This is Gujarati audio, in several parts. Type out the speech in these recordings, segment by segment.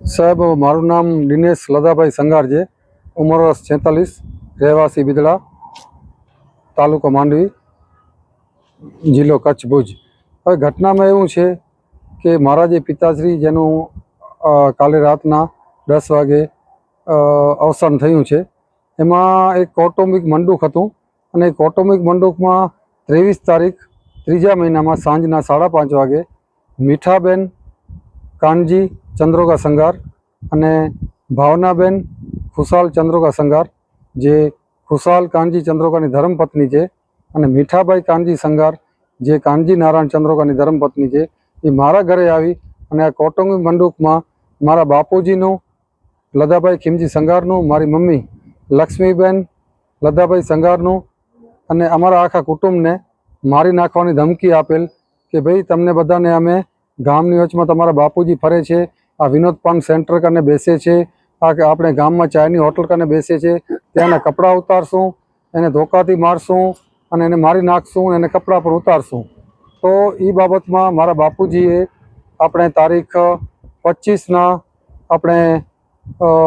સાહેબ, મારું નામ દિનેશ લદાભાઈ સંગાર છે ઉંમર વર્ષ છેતાલીસ, રહેવાસી બિદડા, તાલુકો માંડવી, જિલ્લો કચ્છ ભુજ. હવે ઘટનામાં એવું છે કે મારા જે પિતાશ્રી, જેનું કાલે રાતના દસ વાગે અવસાન થયું છે, એમાં એક કૌટુંબિક મંડુક હતું અને એ કૌટુંબિક મંડુકમાં ત્રેવીસ તારીખ, ત્રીજા મહિનામાં સાંજના સાડા પાંચ વાગે, મીઠાબેન કાનજી ચંદ્રોગા સંગાર અને ભાવનાબેન ખુશાલ ચંદ્રોગા સંગાર, જે ખુશાલ કાનજી ચંદ્રોગાની ધર્મપત્ની છે અને મીઠાભાઈ કાનજી સંગાર, જે કાનજી નારાયણ ચંદ્રોગાની ધર્મપત્ની છે, એ મારા ઘરે આવી અને આ કૌટુંબિક મંડૂકમાં મારા બાપુજીનું, લદાભાઈ ખીમજી સંઘારનું મારી મમ્મી લક્ષ્મીબેન લદાભાઈ સંઘારનું અને અમારા આખા કુટુંબને મારી નાખવાની ધમકી આપેલ કે ભાઈ, તમને બધાને અમે ગામની વચમાં તમારા બાપુજી ફરે છે આ વિનોદ પાન સેન્ટર કરીને બેસે છે. આ કે આપણે ગામમાં ચાયની હોટલ કરીને બેસે છે. ત્યાંના કપડાં ઉતારશું, એને ધોકાથી મારશું અને એને મારી નાખશું અને એને કપડાં પર ઉતારશું. તો એ બાબતમાં મારા બાપુજીએ આપણે તારીખ પચીસના આપણે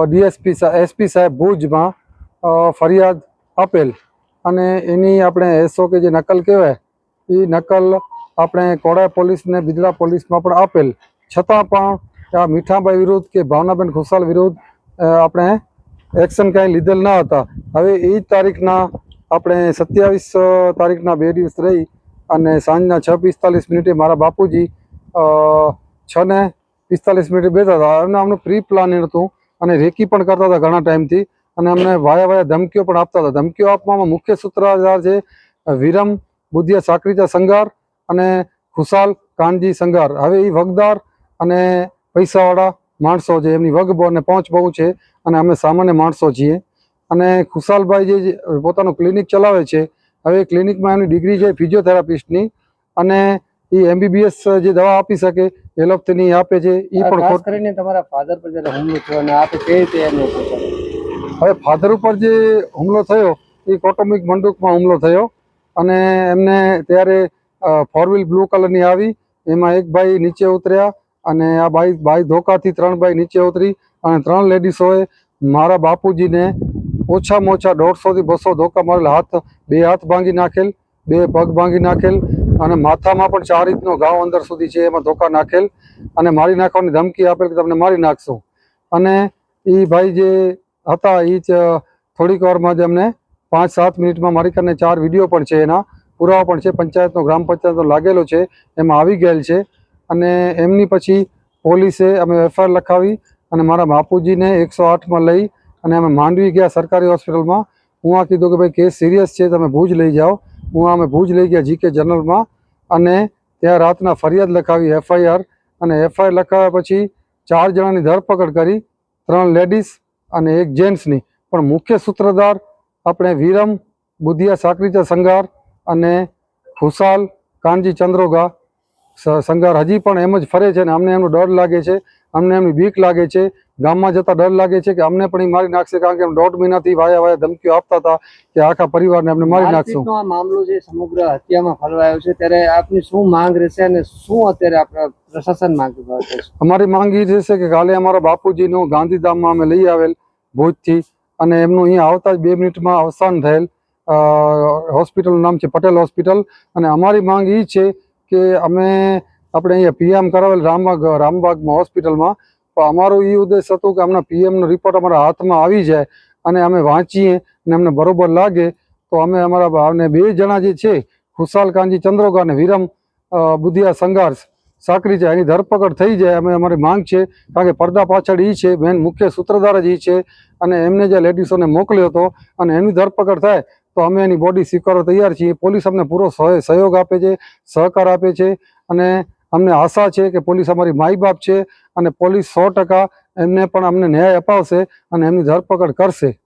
ડીએસપી એસપી સાહેબ ભુજમાં ફરિયાદ આપેલ. અને એની આપણે એસો કે જે નકલ કહેવાય એ નકલ આપણે કોડા પોલીસને, બિદડા પોલીસમાં પણ આપેલ. છતાં પણ આ મીઠાભાઈ વિરુદ્ધ કે ભાવનાબેન ખુશાલ વિરુદ્ધ આપણે એક્શન કાંઈ લીધેલ ન હતા. હવે એ જ તારીખના આપણે સત્યાવીસ તારીખના બે દિવસ રહી અને સાંજના છ પિસ્તાલીસ મિનિટે મારા બાપુજી છ ને પિસ્તાલીસ મિનિટે બેઠા હતા. એમને અમને પ્રી પ્લાનિંગ હતું અને રેકી પણ કરતા હતા ઘણા ટાઈમથી અને અમને વાયા વાયા ધમકીઓ પણ આપતા હતા. ધમકીઓ આપવામાં મુખ્ય સૂત્રધાર છે, વિરમ બુદ્ધિયા સાકરીચા સંગાર અને ખુશાલ કાનજી સંગાર હવે એ વગદાર અને પૈસાવાળા માણસો છે એમની વગ બહુ અને પહોંચ બહુ છે અને અમે સામાન્ય માણસો છીએ. અને ખુશાલભાઈ જે પોતાનું ક્લિનિક ચલાવે છે હવે ક્લિનિકમાં એમની ડિગ્રી છે ફિઝિયોથેરાપિસ્ટની અને એ એમબીબીએસ જે દવા આપી શકે એલોપથીની આપે છે એ પણ ખાસ કરીને તમારા ફાધર પર જ્યારે હુમલો થયો અને આપે કઈ રીતે હવે ફાધર ઉપર જે હુમલો થયો એ કૌટુંબિક મંડૂકમાં હુમલો થયો અને એમને ત્યારે ફોર વ્હીલ બ્લુ કલરની આવી એમાં એક ભાઈ નીચે ઉતર્યા અને આ ભાઈ ભાઈ ધોકાથી ત્રણ ભાઈ નીચે ઉતરી અને ત્રણ લેડીસોએ મારા બાપુજીને ઓછામાં ઓછા દોઢસોથી બસો ધોકા મારેલ. હાથ, બે હાથ ભાંગી નાખેલ, બે પગ ભાંગી નાખેલ અને માથામાં પણ ચાર ઇંચનો ઘાવ અંદર સુધી છે એમાં ધોકા નાખેલ અને મારી નાખવાની ધમકી આપેલ કે તમને મારી નાખશું. અને એ ભાઈ જે હતા એ જ થોડીક વારમાં જ એમને પાંચ સાત મિનિટમાં મારી કરીને ચાર વીડિયો પણ છે એના, પુરાવા પણ છે, પંચાયતનો, ગ્રામ પંચાયતનો લાગેલો છે, એમાં આવી ગયેલ છે. અને એમની પછી પોલીસે અમે એફઆઈઆર લખાવી અને મારા બાપુજીને એકસો આઠમાં લઈ અને અમે માંડવી ગયા સરકારી હોસ્પિટલમાં. હું આ કીધું કે ભાઈ, કેસ સિરિયસ છે, તમે ભુજ લઈ જાઓ. હું અમે ભુજ લઈ ગયા જીકે જનરલમાં અને ત્યાં રાતના ફરિયાદ લખાવી, એફઆઈઆર. અને એફઆઈઆર લખાવ્યા પછી ચાર જણાની ધરપકડ કરી, ત્રણ લેડીઝ અને એક જેન્ટ્સની. પણ મુખ્ય સૂત્રધાર આપણે વિરમ, બુધિયા સાકરીચા સંગાર અને ખુશાલ, કાનજી ચંદ્રોગા સ- સંગાર હજી પણ એમ જ ફરે છે અને અમને એમનો ડર લાગે છે અમને એમની બીક લાગે છે. ગામમાં જતા ડર લાગે છે કે અમને પણ એ મારી નાખશે કારણ કે દોઢ મહિનાથી વાયા વાયા ધમકીઓ આપતા હતા કે આખા પરિવારને અમને મારી નાખશું. આ મામલો જે સમગ્ર હત્યામાં ફરવાયો છે ત્યારે આપની શું માંગ રહેશે અને શું અત્યારે આપણા પ્રશાસન માંગ અમારી માંગ એ રહેશે કે કાલે અમારા બાપુજીનું ગાંધીધામમાં અમે લઈ આવેલ ભુજથી અને એમનું અહીંયા આવતા જ બે મિનિટમાં અવસાન થયેલ હોસ્પિટલનું નામ છે પટેલ હોસ્પિટલ અને અમારી માંગ એ છે કે અમે આપણે અહીંયા પીએમ કરાવેલ રામબાગ, રામબાગમાં હોસ્પિટલમાં. તો અમારો એ ઉદ્દેશ હતો કે અમને પીએમનો રિપોર્ટ અમારા હાથમાં આવી જાય અને અમે વાંચીએ અને અમને બરોબર લાગે. તો અમે અમારા અને બે જણા જે છે, ખુશાલ કાંજી ચંદ્રોગા અને વિરમ બુધિયા સંઘર્ષ સાકરી છે. એની ધરપકડ થઈ જાય અમે અમારી માંગ છે. કારણ કે પડદા પાછળ એ છે, મેન મુખ્ય સૂત્રધાર જ એ છે. અને એમને જે લેડીસોને મોકલ્યો હતો અને એની ધરપકડ થાય તો અમે એની બોડી સ્વીકારવા તૈયાર છીએ. પોલીસ અમને પૂરો સહ- સહયોગ આપે છે, સહકાર આપે છે અને અમને આશા છે કે પોલીસ અમારી માઈ બાપ છે અને પોલીસ સો એમને પણ અમને ન્યાય અપાવશે અને એમની ધરપકડ કરશે.